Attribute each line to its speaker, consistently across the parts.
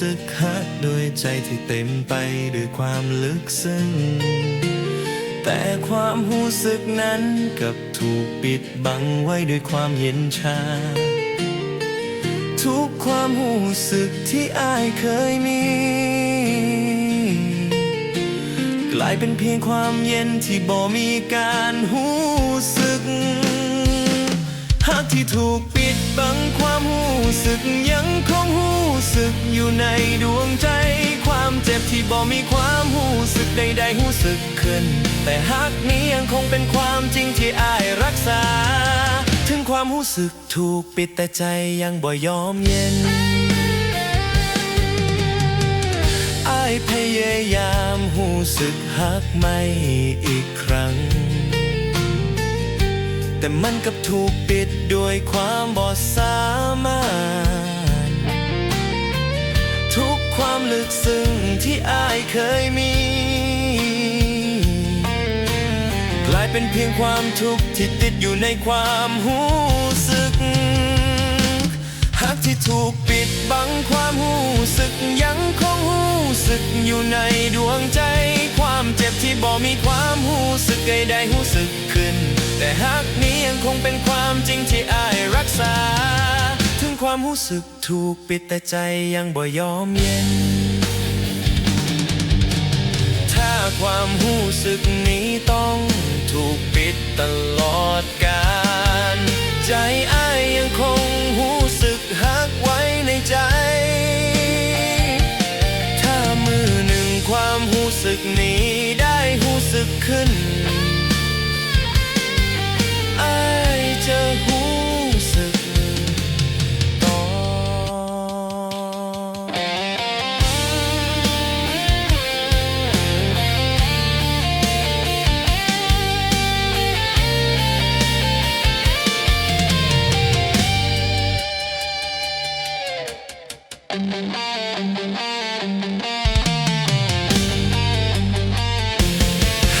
Speaker 1: สึกฮักด้วยใจที่เต็มไปด้วยความลึกซึ้ง แต่ความรู้สึกนั้นกับถูกปิดบังไว้ด้วยความเย็นชา ทุกความรู้สึกที่อายเคยมี กลายเป็นเพียงความเย็นที่บ่มีการรู้สึกหากที่ถูกปิดบังความรู้สึกยังคง อยู่ในดวงใจ ความเจ็บที่บ่มีความรู้สึกใดๆรู้สึกขึ้น แต่หากนี้ยังคงเป็นความจริงที่อายรักษา ถึงความรู้สึกถูกปิดแต่ใจยังบ่ยอมเย็นอายพยายามหูสึกหักไม่อีกครั้งแต่มันกับถูกปิดด้วยความบอสามารถ กซึ้งที่อายเคยมี กลายเป็นเพียงความทุกข์ที่ติดอยู่ในความหูสึกหากที่ถูกปิดบังความหูสึกยังคงหูสึกอยู่ในดวงใจ ความเจ็บที่บ่มีความหูสึกใดๆหูสึกขึ้น แต่หากนี้ยังคงเป็นความจริงที่อายรักษา ถึงความหูสึกถูกปิดแต่ใจยังบ่ยอมเย็น ความหูสึกนี้ต้องถูกปิดตลอดกาลใจอ้ายยังคงหูสึกหักไว้ในใจ ถ้ามือหนึ่งความหูสึกนี้ได้หูสึกขึ้น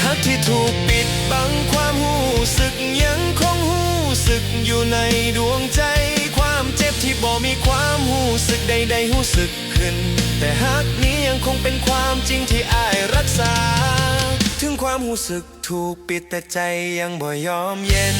Speaker 1: หากที่ถูกปิดบังความหูสึกยังคงหูสึกอยู่ในดวงใจ ความเจ็บที่บ่มีความหูสึกใดๆหูสึกขึ้น แต่หากนี้ยังคงเป็นความจริงที่อายรักษา ถึงความหูสึกถูกปิดแต่ใจยังบ่ยอมเย็น